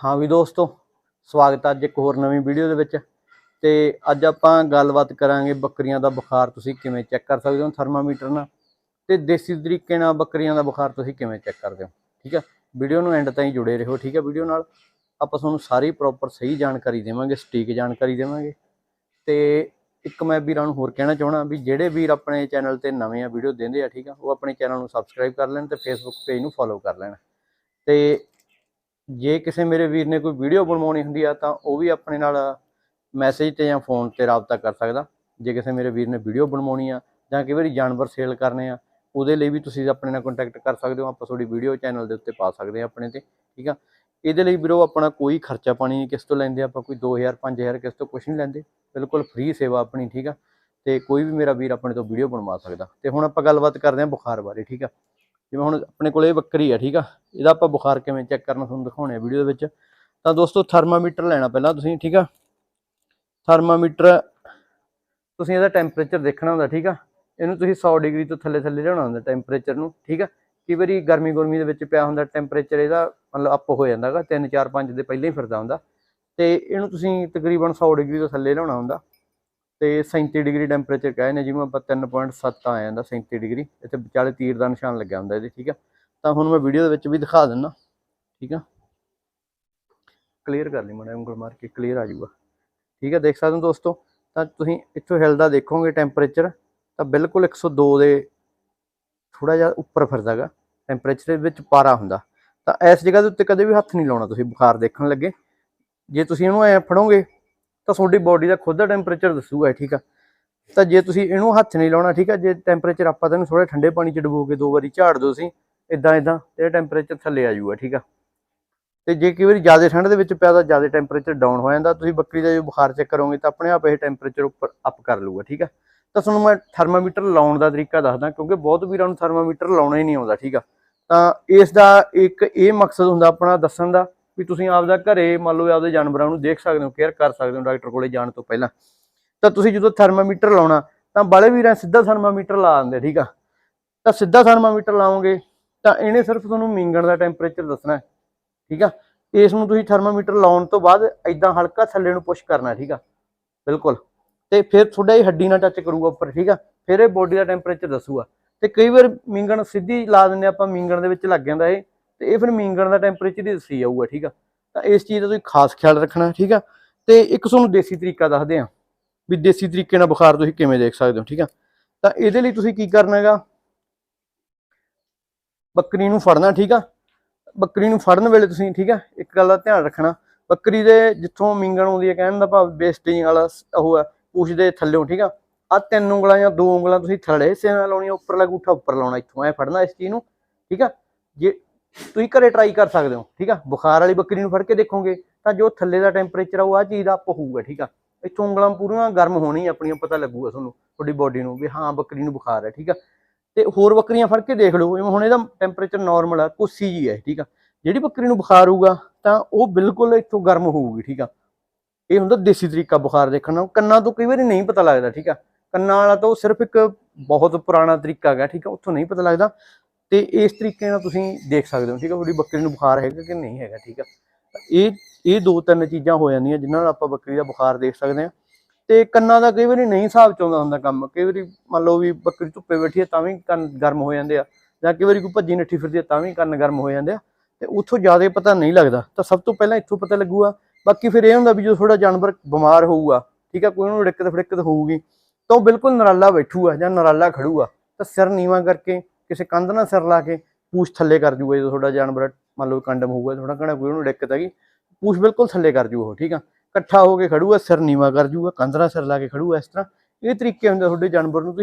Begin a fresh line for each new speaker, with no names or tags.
ਹਾਂ ਵੀ ਦੋਸਤੋ, ਸਵਾਗਤ ਹੈ ਅੱਜ ਇੱਕ ਹੋਰ ਨਵੀਂ ਵੀਡੀਓ ਦੇ ਵਿੱਚ। ਤੇ ਅੱਜ ਆਪਾਂ ਗੱਲਬਾਤ ਕਰਾਂਗੇ ਬੱਕਰੀਆਂ ਦਾ ਬੁਖਾਰ ਤੁਸੀਂ ਕਿਵੇਂ ਚੈੱਕ ਕਰ ਸਕਦੇ ਹੋ ਥਰਮਾਮੀਟਰ ਨਾਲ? ਤੇ ਦੇਸੀ ਤਰੀਕੇ ਨਾਲ ਬੱਕਰੀਆਂ ਦਾ ਬੁਖਾਰ ਤੁਸੀਂ ਕਿਵੇਂ ਚੈੱਕ ਕਰਦੇ ਹੋ? ਠੀਕ ਹੈ ਵੀਡੀਓ ਨੂੰ ਐਂਡ ਤਾਈਂ ਜੁੜੇ ਰਹੋ, ਠੀਕ ਹੈ ਵੀਡੀਓ ਨਾਲ ਆਪਾਂ ਤੁਹਾਨੂੰ ਸਾਰੀ ਪ੍ਰੋਪਰ ਸਹੀ ਜਾਣਕਾਰੀ ਦੇਵਾਂਗੇ, ਸਟੀਕ ਜਾਣਕਾਰੀ ਦੇਵਾਂਗੇ। ਤੇ ਇੱਕ ਮੈਂ ਵੀਰਾਂ ਨੂੰ ਹੋਰ ਕਹਿਣਾ ਚਾਹਣਾ ਵੀ ਜਿਹੜੇ ਵੀਰ ਆਪਣੇ ਚੈਨਲ ਤੇ ਨਵੇਂ ਆ, ਵੀਡੀਓ ਦਿੰਦੇ ਆ, ਠੀਕ ਆ? ਉਹ ਆਪਣੇ ਚੈਨਲ ਨੂੰ ਸਬਸਕ੍ਰਾਈਬ ਕਰ ਲੈਣ ਤੇ ਫੇਸਬੁੱਕ ਪੇਜ ਨੂੰ ਫੋਲੋ ਕਰ ਲੈਣ। ਤੇ ਜੇ ਕਿਸੇ ਮੇਰੇ ਵੀਰ ਨੇ ਕੋਈ ਵੀਡੀਓ ਬਣਵਾਉਣੀ ਹੁੰਦੀ ਆ, ਤਾਂ ਉਹ ਵੀ ਆਪਣੇ ਨਾਲ ਮੈਸੇਜ ਤੇ ਜਾਂ ਫੋਨ ਤੇ ਰਾਬਤਾ ਕਰ ਸਕਦਾ। ਜੇ ਕਿਸੇ ਮੇਰੇ ਵੀਰ ਨੇ ਵੀਡੀਓ ਬਣਵਾਉਣੀ ਆ ਜਾਂ ਕਈ ਵਾਰੀ ਜਾਨਵਰ ਸੇਲ ਕਰਨੇ ਆ, ਉਹਦੇ ਲਈ ਵੀ ਤੁਸੀਂ ਆਪਣੇ ਨਾਲ ਕੰਟੈਕਟ ਕਰ ਸਕਦੇ ਹੋ। ਆਪਾਂ ਤੁਹਾਡੀ ਵੀਡੀਓ ਚੈਨਲ ਦੇ ਉੱਤੇ ਪਾ ਸਕਦੇ ਆ ਆਪਣੇ ਤੇ, ਠੀਕ ਆ? ਇਹਦੇ ਲਈ ਵੀਰੋ ਆਪਣਾ ਕੋਈ ਖਰਚਾ ਪਾਣੀ ਨਹੀਂ, ਕਿਸ ਤੋਂ ਲੈਂਦੇ ਆਪਾਂ ਕੋਈ 2000 5000 ਕਿਸ ਤੋਂ ਕੁਝ ਨਹੀਂ ਲੈਂਦੇ। ਬਿਲਕੁਲ ਫ੍ਰੀ ਸੇਵਾ ਆਪਣੀ, ਠੀਕ ਆ? ਤੇ ਕੋਈ ਵੀ ਮੇਰਾ ਵੀਰ ਆਪਣੇ ਤੋਂ ਵੀਡੀਓ ਬਣਵਾ ਸਕਦਾ। ਤੇ ਹੁਣ ਆਪਾਂ ਗੱਲਬਾਤ ਕਰਦੇ ਹਾਂ ਬੁਖਾਰ ਬਾਰੇ, ਠੀਕ ਆ? ਜਿਵੇਂ ਹੁਣ ਆਪਣੇ ਕੋਲ ਇਹ ਬੱਕਰੀ ਆ, ਠੀਕ ਆ? ਇਹਦਾ ਆਪਾਂ ਬੁਖਾਰ ਕਿਵੇਂ ਚੈੱਕ ਕਰਨਾ ਤੁਹਾਨੂੰ ਦਿਖਾਉਣੇ ਆ ਵੀਡੀਓ ਦੇ ਵਿੱਚ। ਤਾਂ ਦੋਸਤੋ ਥਰਮਾਮੀਟਰ ਲੈਣਾ ਪਹਿਲਾਂ ਤੁਸੀਂ, ਠੀਕ ਆ? ਥਰਮਾਮੀਟਰ ਤੁਸੀਂ ਇਹਦਾ ਟੈਂਪਰੇਚਰ ਦੇਖਣਾ ਹੁੰਦਾ, ਠੀਕ ਆ? ਇਹਨੂੰ ਤੁਸੀਂ 100 ਡਿਗਰੀ ਤੋਂ ਥੱਲੇ ਥੱਲੇ ਲਿਆਉਣਾ ਹੁੰਦਾ ਟੈਂਪਰੇਚਰ ਨੂੰ, ਠੀਕ ਆ? ਕਈ ਵਾਰੀ ਗਰਮੀ ਗੁਰਮੀ ਦੇ ਵਿੱਚ ਪਿਆ ਹੁੰਦਾ ਟੈਂਪਰੇਚਰ ਇਹਦਾ ਮਤਲਬ ਅਪ ਹੋ ਜਾਂਦਾਗਾ 3 4 5 ਦੇ ਪਹਿਲਾਂ ਹੀ ਫਿਰਦਾ ਹੁੰਦਾ। ਤੇ ਇਹਨੂੰ ਤੁਸੀਂ ਤਕਰੀਬਨ 100 ਡਿਗਰੀ ਤੋਂ ਥੱਲੇ ਲਿਆਉਣਾ ਹੁੰਦਾ। ਤੇ 37 ਡਿਗਰੀ ਟੈਂਪਰੇਚਰ ਕਹੇ ਨੇ, ਜਿਵੇਂ ਆਪਾਂ 3.7 ਆ ਜਾਂਦਾ 37 ਡਿਗਰੀ, ਇੱਥੇ ਵਿਚਾਲੇ ਤੀਰ ਦਾ ਨਿਸ਼ਾਨ ਲੱਗਿਆ ਹੁੰਦਾ ਇਹਦੇ, ਠੀਕ ਆ? ਤਾਂ ਹੁਣ ਮੈਂ ਵੀਡੀਓ ਦੇ ਵਿੱਚ ਵੀ ਦਿਖਾ ਦਿੰਦਾ ਠੀਕ ਆ? ਕਲੀਅਰ ਕਰ ਲਈ ਮਾੜਾ ਉਂਗਲ ਮਾਰ ਕੇ ਕਲੀਅਰ ਆ ਜਾਊਗਾ। ਠੀਕ ਆ, ਦੇਖ ਸਕਦੇ ਹੋ ਦੋਸਤੋ, ਤਾਂ ਤੁਸੀਂ ਇੱਥੋਂ ਹਿਲਦਾ ਦੇਖੋਗੇ ਟੈਂਪਰੇਚਰ, ਤਾਂ ਬਿਲਕੁਲ 102 ਦੇ ਥੋੜਾ ਜਿਹਾ ਉੱਪਰ ਫਿਰਦਾਗਾ, ਟੈਂਪਰੇਚਰ ਦੇ ਵਿੱਚ ਪਾਰਾ ਹੁੰਦਾ। ਤਾਂ ਇਸ ਜਗ੍ਹਾ ਦੇ ਉੱਤੇ ਕਦੇ ਵੀ ਹੱਥ ਨਹੀਂ ਲਾਉਣਾ ਤੁਸੀਂ, ਬੁਖਾਰ ਦੇਖਣ ਲੱਗੇ। ਜੇ ਤੁਸੀਂ ਇਹਨੂੰ ਐ ਫੜੋਗੇ ਤਾਂ ਤੁਹਾਡੀ ਬਾਡੀ ਦਾ ਖੁਦ ਦਾ ਟੈਂਪਰੇਚਰ ਦੱਸੂਗਾ ਠੀਕ ਆ? ਤਾਂ ਜੇ ਤੁਸੀਂ ਇਹਨੂੰ ਹੱਥ ਨਹੀਂ ਲਾਉਣਾ, ਠੀਕ ਆ, ਜੇ ਟੈਂਪਰੇਚਰ ਆਪਾਂ ਤਾਂ ਇਹਨੂੰ ਥੋੜਾ ਠੰਡੇ ਪਾਣੀ ਚ ਡੁਬੋ ਕੇ ਦੋ ਵਾਰੀ ਝਾੜ ਦਿਓ ਤੁਸੀਂ ਇਦਾਂ ਇਦਾਂ ਤੇ ਟੈਂਪਰੇਚਰ ਥੱਲੇ ਆ ਜਾਊਗਾ, ਠੀਕ ਆ? ਤੇ ਜੇ ਕਈ ਵਾਰੀ ਜ਼ਿਆਦਾ ਠੰਡ ਦੇ ਵਿੱਚ ਪਿਆ ਤਾਂ ਜ਼ਿਆਦਾ ਟੈਂਪਰੇਚਰ ਡਾਊਨ ਹੋ ਜਾਂਦਾ, ਤੁਸੀਂ ਬੱਕਰੀ ਦਾ ਜੋ ਬੁਖਾਰ ਚੈੱਕ ਕਰੋਗੇ ਤਾਂ ਆਪਣੇ ਆਪ ਇਹ ਟੈਂਪਰੇਚਰ ਉੱਪਰ ਅਪ ਕਰ ਲੂਗਾ ਠੀਕ ਆ? ਤਾਂ ਤੁਹਾਨੂੰ ਮੈਂ ਥਰਮਾਮੀਟਰ ਲਾਉਣ ਦਾ ਤਰੀਕਾ ਦੱਸਦਾ, ਕਿਉਂਕਿ ਬਹੁਤ ਵੀਰਾਂ ਨੂੰ ਥਰਮਾਮੀਟਰ ਲਾਉਣਾ ਹੀ ਨਹੀਂ ਆਉਂਦਾ, ਠੀਕ ਆ? ਤਾਂ ਇਸ ਦਾ ਇੱਕ ਇਹ ਮਕਸਦ ਹੁੰਦਾ ਆਪਣਾ ਦੱਸਣ ਦਾ ਵੀ ਤੁਸੀਂ ਆਪਦਾ ਘਰੇ ਮੰਨ ਲਓ ਆਪਦੇ ਜਾਨਵਰਾਂ ਨੂੰ ਦੇਖ ਸਕਦੇ ਹੋ ਕੇਅਰ ਕਰ ਸਕਦੇ ਹੋ ਡਾਕਟਰ ਕੋਲੇ ਜਾਣ ਤੋਂ ਪਹਿਲਾਂ। ਤਾਂ ਤੁਸੀਂ ਜਦੋਂ ਥਰਮਾਮੀਟਰ ਲਾਉਣਾ, ਤਾਂ ਬਾਲੇ ਵੀਰਾਂ ਸਿੱਧਾ ਥਰਮਾਮੀਟਰ ਲਾ ਦਿੰਦੇ, ਠੀਕ ਆ? ਤਾਂ ਸਿੱਧਾ ਥਰਮਾਮੀਟਰ ਲਾਓਗੇ, ਤਾਂ ਇਹਨੇ ਸਿਰਫ ਤੁਹਾਨੂੰ ਮੀਂਗਣ ਦਾ ਟੈਂਪਰੇਚਰ ਦੱਸਣਾ ਹੈ, ਠੀਕ ਆ? ਇਸ ਨੂੰ ਤੁਸੀਂ ਥਰਮਾਮੀਟਰ ਲਾਉਣ ਤੋਂ ਬਾਅਦ ਐਦਾਂ ਹਲਕਾ ਥੱਲੇ ਨੂੰ ਪੁਸ਼ ਕਰਨਾ, ਠੀਕ ਆ? ਬਿਲਕੁਲ। ਤੇ ਫਿਰ ਤੁਹਾਡਾ ਇਹ ਹੱਡੀ ਨਾਲ ਟੱਚ ਕਰੂਗਾ ਉੱਪਰ, ਠੀਕ ਆ? ਫਿਰ ਇਹ ਬੋਡੀ ਦਾ ਟੈਂਪਰੇਚਰ ਦੱਸੂਗਾ। ਤੇ ਕਈ ਵਾਰ ਮੀਂਗਣ ਸਿੱਧੀ ਲਾ ਦਿੰਦੇ ਆਪਾਂ ਮੀਂਗਣ ਦੇ ਵਿੱਚ ਲੱਗ ਜਾਂਦਾ ਇਹ। ਤੇ ਇਹ ਫਿਰ ਮੀਂਗਣ ਦਾ ਟੈਂਪਰੇਚਰ ਹੀ ਦੱਸੀ ਜਾਊਗਾ, ਠੀਕ ਆ? ਤਾਂ ਇਸ ਚੀਜ਼ ਦਾ ਤੁਸੀਂ ਖਾਸ ਖਿਆਲ ਰੱਖਣਾ, ਠੀਕ ਆ? ਤੇ ਇੱਕ ਤੁਹਾਨੂੰ ਦੇਸੀ ਤਰੀਕਾ ਦੱਸਦੇ ਆ ਵੀ ਦੇਸੀ ਤਰੀਕੇ ਨਾਲ ਬੁਖਾਰ ਤੁਸੀਂ ਕਿਵੇਂ ਦੇਖ ਸਕਦੇ ਹੋ, ਠੀਕ ਆ? ਤਾਂ ਇਹਦੇ ਲਈ ਤੁਸੀਂ ਕੀ ਕਰਨਾ ਹੈਗਾ? ਬੱਕਰੀ ਨੂੰ ਫੜਨਾ, ਠੀਕ ਆ? ਬੱਕਰੀ ਨੂੰ ਫੜਨ ਵੇਲੇ ਤੁਸੀਂ, ਠੀਕ ਆ, ਇੱਕ ਗੱਲ ਦਾ ਧਿਆਨ ਰੱਖਣਾ। ਬੱਕਰੀ ਦੇ ਜਿੱਥੋਂ ਮਿੰਗਣ ਆਉਂਦੀ ਹੈ ਕਹਿਣ ਦਾ ਭਾਵ ਬੇਸਟਿੰਗ ਵਾਲਾ ਉਹ ਹੈ ਪੂਛ ਦੇ ਥੱਲੇੋਂ ਠੀਕ ਆ? ਆ ਤਿੰਨ ਉਂਗਲਾਂ ਜਾਂ ਦੋ ਉਂਗਲਾਂ ਤੁਸੀਂ ਥੱਲੇ ਹਿੱਸੇ ਨਾਲ ਲਾਉਣੀਆਂ, ਉੱਪਰਲਾ ਗੂਠਾ ਉੱਪਰ ਲਾਉਣਾ ਇੱਥੋਂ, ਐ ਫੜਨਾ ਇਸ ਚੀਜ਼ ਨੂੰ, ਠੀਕ ਆ? ਜੇ ਤੁਸੀਂ ਘਰੇ ਟਰਾਈ ਕਰ ਸਕਦੇ ਹੋ, ਠੀਕ ਆ? ਬੁਖਾਰ ਵਾਲੀ ਬੱਕਰੀ ਨੂੰ ਫੜ ਕੇ ਦੇਖੋਗੇ, ਤਾਂ ਜੋ ਥੱਲੇ ਦਾ ਟੈਂਪਰੇਚਰ ਆ, ਉਹ ਆ ਚੀਜ਼ ਦਾ ਅਪ ਹੋਊਗਾ, ਠੀਕ ਆ? ਇੱਥੋਂ ਉਂਗਲਾਂ ਪੂਰੀਆਂ ਗਰਮ ਹੋਣੀ, ਆਪਣੀਆਂ ਪਤਾ ਲੱਗੂਗਾ ਤੁਹਾਨੂੰ, ਤੁਹਾਡੀ ਬਾਡੀ ਨੂੰ ਵੀ ਹਾਂ, ਬੱਕਰੀ ਨੂੰ ਬੁਖਾਰ ਹੈ, ਠੀਕ ਆ? ਤੇ ਹੋਰ ਬੱਕਰੀਆਂ ਫੜ ਕੇ ਦੇਖ ਲਓ, ਜਿਵੇਂ ਹੁਣ ਇਹਦਾ ਟੈਂਪਰੇਚਰ ਨਾਰਮਲ ਆ, ਕੋਸੀ ਜੀ ਹੈ ਠੀਕ ਆ? ਜਿਹੜੀ ਬੱਕਰੀ ਨੂੰ ਬੁਖਾਰ ਹੋਊਗਾ, ਤਾਂ ਉਹ ਬਿਲਕੁਲ ਇੱਥੋਂ ਗਰਮ ਹੋਊਗੀ, ਠੀਕ ਆ? ਇਹ ਹੁੰਦਾ ਦੇਸੀ ਤਰੀਕਾ ਬੁਖਾਰ ਦੇਖਣ ਦਾ, ਕੰਨਾਂ ਤੋਂ ਕਈ ਵਾਰੀ ਨਹੀਂ ਪਤਾ ਲੱਗਦਾ, ਠੀਕ ਆ? ਕੰਨਾਂ ਵਾਲਾ ਤਾਂ ਉਹ ਸਿਰਫ ਇੱਕ ਬਹੁਤ ਪੁਰਾਣਾ ਤਰੀਕਾ ਹੈਗਾ, ਠੀਕ ਆ? ਉੱਥੋਂ ਨਹੀਂ ਪਤਾ ਲੱਗਦਾ। ਤੇ ਇਸ ਤਰੀਕੇ ਨਾਲ ਤੁਸੀਂ ਦੇਖ ਸਕਦੇ ਹੋ, ਠੀਕ ਹੈ ਤੁਹਾਡੀ ਬੱਕਰੀ ਨੂੰ ਬੁਖਾਰ ਹੈਗਾ ਕਿ ਨਹੀਂ ਹੈਗਾ, ਠੀਕ ਆ? ਇਹ ਇਹ ਦੋ ਤਿੰਨ ਚੀਜ਼ਾਂ ਹੋ ਜਾਂਦੀਆਂ ਜਿਨ੍ਹਾਂ ਨਾਲ ਆਪਾਂ ਬੱਕਰੀ ਦਾ ਬੁਖਾਰ ਦੇਖ ਸਕਦੇ ਹਾਂ। ਤੇ ਕੰਨਾਂ ਦਾ ਕਈ ਵਾਰੀ ਨਹੀਂ ਹਿਸਾਬ ਚ ਆਉਂਦਾ ਹੁੰਦਾ ਕੰਮ। ਕਈ ਵਾਰੀ ਮੰਨ ਲਓ ਵੀ ਬੱਕਰੀ ਧੁੱਪੇ ਬੈਠੀ ਹੈ ਤਾਂ ਵੀ ਕੰਨ ਗਰਮ ਹੋ ਜਾਂਦੇ ਆ, ਜਾਂ ਕਈ ਵਾਰੀ ਕੋਈ ਭੱਜੀ ਨੱਠੀ ਫਿਰਦੀ ਹੈ ਤਾਂ ਵੀ ਕੰਨ ਗਰਮ ਹੋ ਜਾਂਦੇ ਆ। ਤੇ ਉੱਥੋਂ ਜ਼ਿਆਦਾ ਪਤਾ ਨਹੀਂ ਲੱਗਦਾ। ਤਾਂ ਸਭ ਤੋਂ ਪਹਿਲਾਂ ਇੱਥੋਂ ਪਤਾ ਲੱਗੂਗਾ। ਬਾਕੀ ਫਿਰ ਇਹ ਹੁੰਦਾ ਵੀ ਜਦੋਂ ਥੋੜਾ ਜਾਨਵਰ ਬਿਮਾਰ ਹੋਊਗਾ, ਠੀਕ ਆ? ਕੋਈ ਉਹਨੂੰ ਦਿੱਕਤ ਫੜਿੱਕਤ ਹੋਊਗੀ, ਤਾਂ ਉਹ ਬਿਲਕੁਲ ਨਰਾਲਾ ਬੈਠੂਗਾ ਜਾਂ ਨਰਾਲਾ ਖੜੂਗਾ। ਤਾਂ ਸਿਰ ਨੀਵਾ ਕਰਕੇ ਕਿਸੇ ਕੰਧ ਨਾਲ ਸਿਰ ਲਾ ਕੇ ਪੂਛ ਥੱਲੇ ਕਰ ਜੂਗਾ ਜਦੋਂ ਤੁਹਾਡਾ ਜਾਨਵਰ, ਮੰਨ ਲਓ ਕੰਡਮ ਹੋਊਗਾ ਥੋੜਾ ਘਣਾ ਕੋਈ ਉਹਨੂੰ ਦਿੱਕਤ ਹੈਗੀ, ਪੂਛ ਬਿਲਕੁਲ ਥੱਲੇ ਕਰ ਜੂ ਉਹ, ਠੀਕ ਆ? ਇਕੱਠਾ ਹੋ ਕੇ ਖੜੂਗਾ, ਸਿਰ ਨੀਵਾ ਕਰ ਜੂਗਾ, ਕੰਧ ਨਾਲ ਸਿਰ ਲਾ ਕੇ ਖੜੂਗਾ ਇਸ ਤਰ੍ਹਾਂ। ਇਹ ਤਰੀਕੇ ਹੁੰਦੇ ਤੁਹਾਡੇ ਜਾਨਵਰ ਨੂੰ